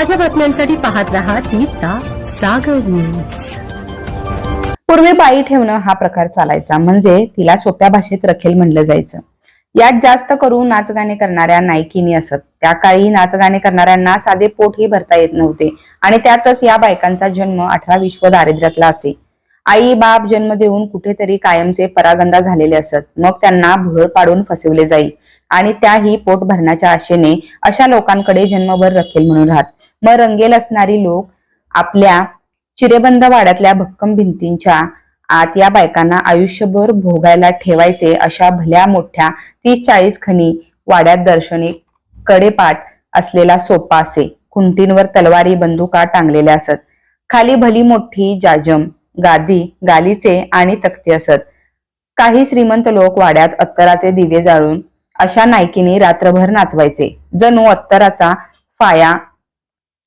ताज्या बातम्यांसाठी पाहत राहा तिचा सागर न्यूज पूर्वी बाई ठेवणं हा प्रकार चालायचा. म्हणजे तिला सोप्या भाषेत रखेल म्हणलं जायचं. यात जास्त करून नाचगाणे करणाऱ्या नायकिनी असत. त्या काळी नाचगाणे करणाऱ्यांना साधे पोटही भरता येत नव्हते. आणि त्यातच या बायकांचा जन्म अठरा विश्व दारिद्र्यातला असे. आई बाप जन्म देऊन कुठेतरी कायमचे परागंदा झालेले असत. मग त्यांना भुरळ पाडून फसवले जाईल आणि त्याही पोट भरण्याच्या आशेने अशा लोकांकडे जन्मभर रखेल म्हणून राहत. मग रंगेल असणारी लोक आपल्या चिरेबंद वाड्यातल्या भक्कम भिंतींच्या आत या बायकांना आयुष्यभर भोगायला ठेवायचे अशा भल्या मोठ्या तीस चाळीस खणी वाड्यात दर्शनी कडेपाट असलेला सोपा असे. खुंटींवर तलवारी बंदुका टांगलेल्या असत. खाली भली मोठी जाजम गादी गालीचे आणि तक्ते असत. काही श्रीमंत लोक वाड्यात अत्तराचे दिवे जाळून अशा नायकीने रात्रभर नाचवायचे. जणू अत्तराचा फाया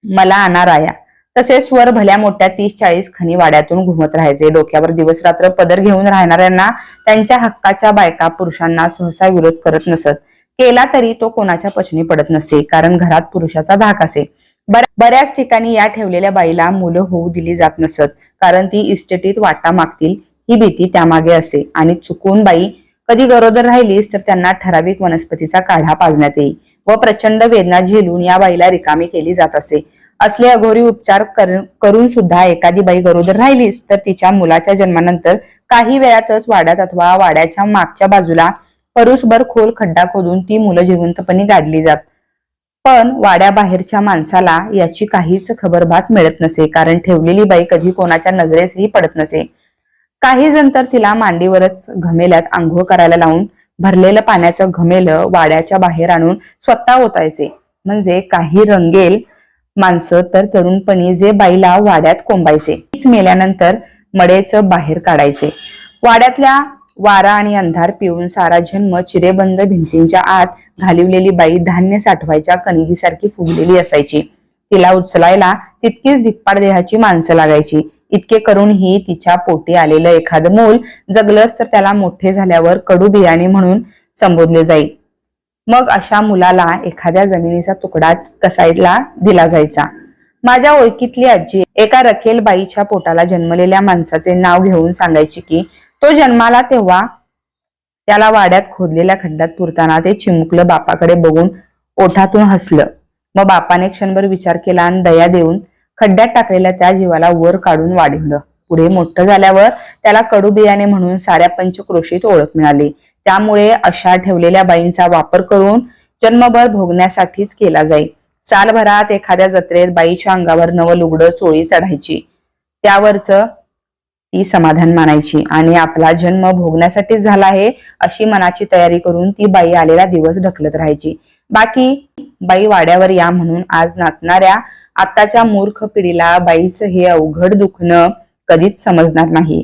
मला आणाराया तसेच स्वर भल्या मोठ्या तीस चाळीस खनी वाड्यातून घुमत राहायचे. डोक्यावर दिवस रात्र पदर घेऊन राहणाऱ्यांना त्यांच्या हक्काच्या बायका पुरुषांना सहसा विरोध करत नसत. केला तरी तो कोणाच्या पचनी पडत नसे कारण घरात पुरुषाचा धाक असे. बऱ्याच ठिकाणी या ठेवलेल्या बाईला मुलं होऊ दिली जात नसत कारण ती इस्टेटीत वाटा मागतील ही भीती त्यामागे असे. आणि चुकून बाई कधी गरोदर राहिलीस तर त्यांना ठराविक वनस्पतीचा काढा पाजण्यात येई व प्रचंड वेदना झेलून या बाईला रिकामी केली जात असे. असले अघोरी उपचार कर- करून सुद्धा एखादी बाई गरोदर राहिलीस तर तिच्या मुलाच्या जन्मानंतर काही वेळातच वाड्यात अथवा वाड्याच्या मागच्या बाजूला परुसभर खोल खड्डा खोदून ती मुलं जिवंतपणे गाडली जात. पण वाड्याबाहेरच्या माणसाला याची काहीच खबरबात मिळत नसे कारण ठेवलेली बाई कधी कोणाच्या नजरेसही पडत नसे. काही जण तर तिला मांडीवरच घमेल्यात आंघोळ करायला लावून भरलेलं पाण्याचं घमेल वाड्याच्या बाहेर आणून स्वतः ओतायचे. म्हणजे काही रंगेल माणसं तर तरुणपणी जे बाईला वाड्यात कोंबायचे. तीच मेल्यानंतर मडेचं बाहेर काढायचे. वाड्यातल्या वारा आणि अंधार पिऊन सारा जन्म चिरेबंद भिंतींच्या आत घालिवलेली बाई धान्य साठवायच्या कणगीसारखी फुगलेली असायची. तिला उचलायला तितकीच धिप्पाड देहाची माणसं लागायची. इतके करूनही तिच्या पोटी आलेलं एखादं मूल जगलंच तर त्याला मोठे झाल्यावर कडू बियाणे म्हणून संबोधले जाईल. मग अशा मुलाला एखाद्या जमिनीचा तुकडा कसायला दिला जायचा? माझ्या ओळखीतली आजी एका रखेल बाईच्या पोटाला जन्मलेल्या माणसाचे नाव घेऊन सांगायची की तो जन्माला तेव्हा त्याला वाड्यात खोदलेल्या खड्ड्यात पुरताना ते चिमुकलं बापाकडे बघून ओठातून हसलं. मग बापाने क्षणभर विचार केला आणि दया देऊन खड्ड्यात टाकलेल्या त्या जीवाला वर काढून वाढवलं. पुढे मोठं झाल्यावर त्याला कडू बियाणे म्हणून साऱ्या पंचक्रोशीत ओळख मिळाली. त्यामुळे अशा ठेवलेल्या बाईंचा वापर करून जन्मभर भोगण्यासाठीच केला जाई. सालभरात एखाद्या जत्रेत बाईच्या अंगावर नवं लुगडं चोळी चढायची. त्यावरच ती समाधान मानायची. आणि आपला जन्म भोगण्यासाठीच झाला आहे अशी मनाची तयारी करून ती बाई आलेला दिवस ढकलत राहायची. बाकी बाई वाड्यावर या म्हणून आज नाचणाऱ्या आताच्या मूर्ख पिढीला बाईस हे अवघड दुखणं कधीच समजणार नाही.